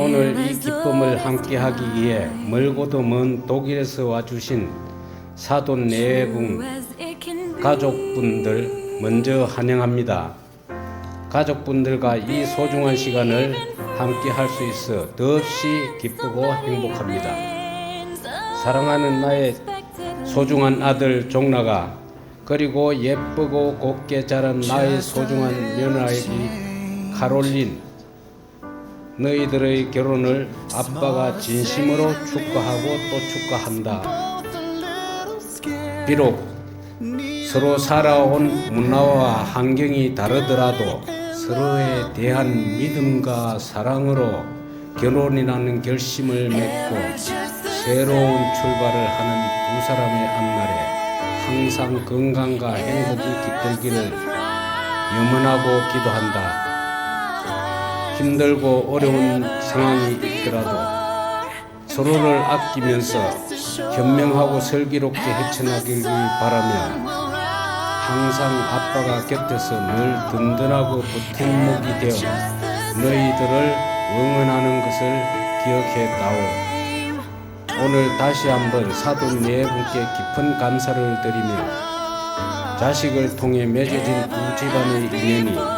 오늘 이 기쁨을 함께하기 위해 멀고도 먼 독일에서 와주신 사돈 내외궁 가족분들 먼저 환영합니다. 가족분들과 이 소중한 시간을 함께 할 수 있어 더없이 기쁘고 행복합니다. 사랑하는 나의 소중한 아들 종나가 그리고 예쁘고 곱게 자란 나의 소중한 며느라기 카롤린 너희들의 결혼을 아빠가 진심으로 축하하고 또 축하한다. 비록 서로 살아온 문화와 환경이 다르더라도 서로에 대한 믿음과 사랑으로 결혼이라는 결심을 맺고 새로운 출발을 하는 두 사람의 앞날에 항상 건강과 행복이 깃들기를 염원하고 기도한다. 힘들고 어려운 상황이 있더라도 서로를 아끼면서 현명하고 슬기롭게 헤쳐나가길 바라며 항상 아빠가 곁에서 늘 든든하고 보탬목이 되어 너희들을 응원하는 것을 기억해 다오. 오늘 다시 한번 사돈 네 분께 깊은 감사를 드리며 자식을 통해 맺어진 두 집안의 인연이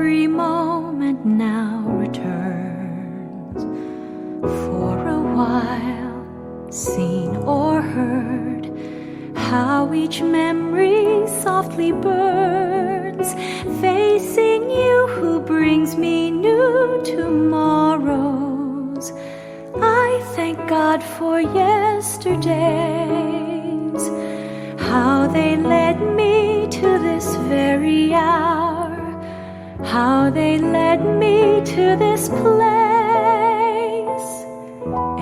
every moment now returns. For a while, seen or heard, how each memory softly burns, facing you who brings me new tomorrows. I thank God for yesterdays, how they led me to this very hour, how they led me to this place.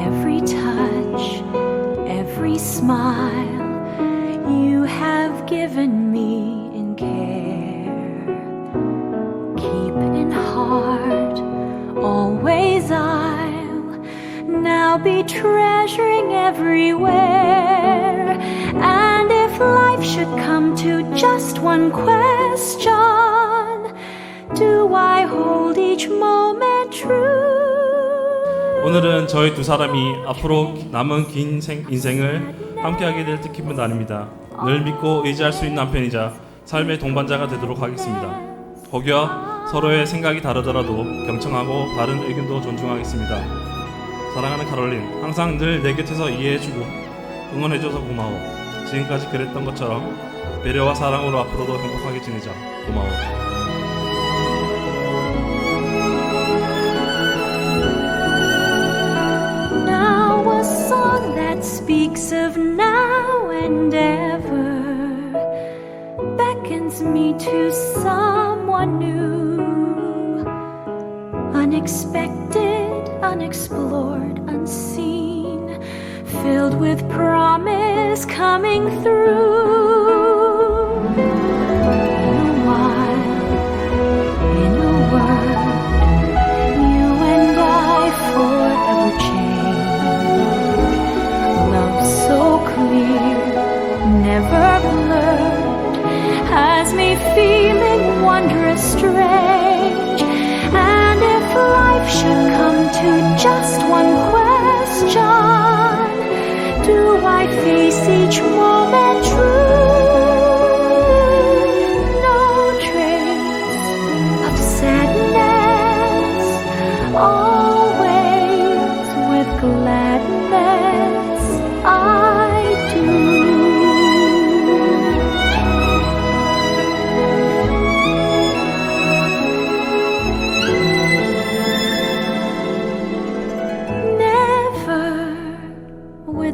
Every touch, every smile you have given me in care. Keep in heart, always I'll now be treasuring everywhere. And if life should come to just one question, do I hold each moment true? 오늘은 저희 두 사람이 앞으로 남은 긴 생- 인생을 함께하게 될 뜻깊은 날입니다. 늘 믿고 의지할 수 있는 남편이자 삶의 동반자가 되도록 하겠습니다. 혹여 서로의 생각이 다르더라도 경청하고 다른 의견도 존중하겠습니다. 사랑하는 카롤린, 항상 늘 내 곁에서 이해해주고 응원해줘서 고마워. 지금까지 그랬던 것처럼 배려와 사랑으로 앞으로도 행복하게 지내자. 고마워. Me to someone new, unexpected, unexplored, unseen, filled with promise coming through.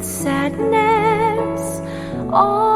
sadness. All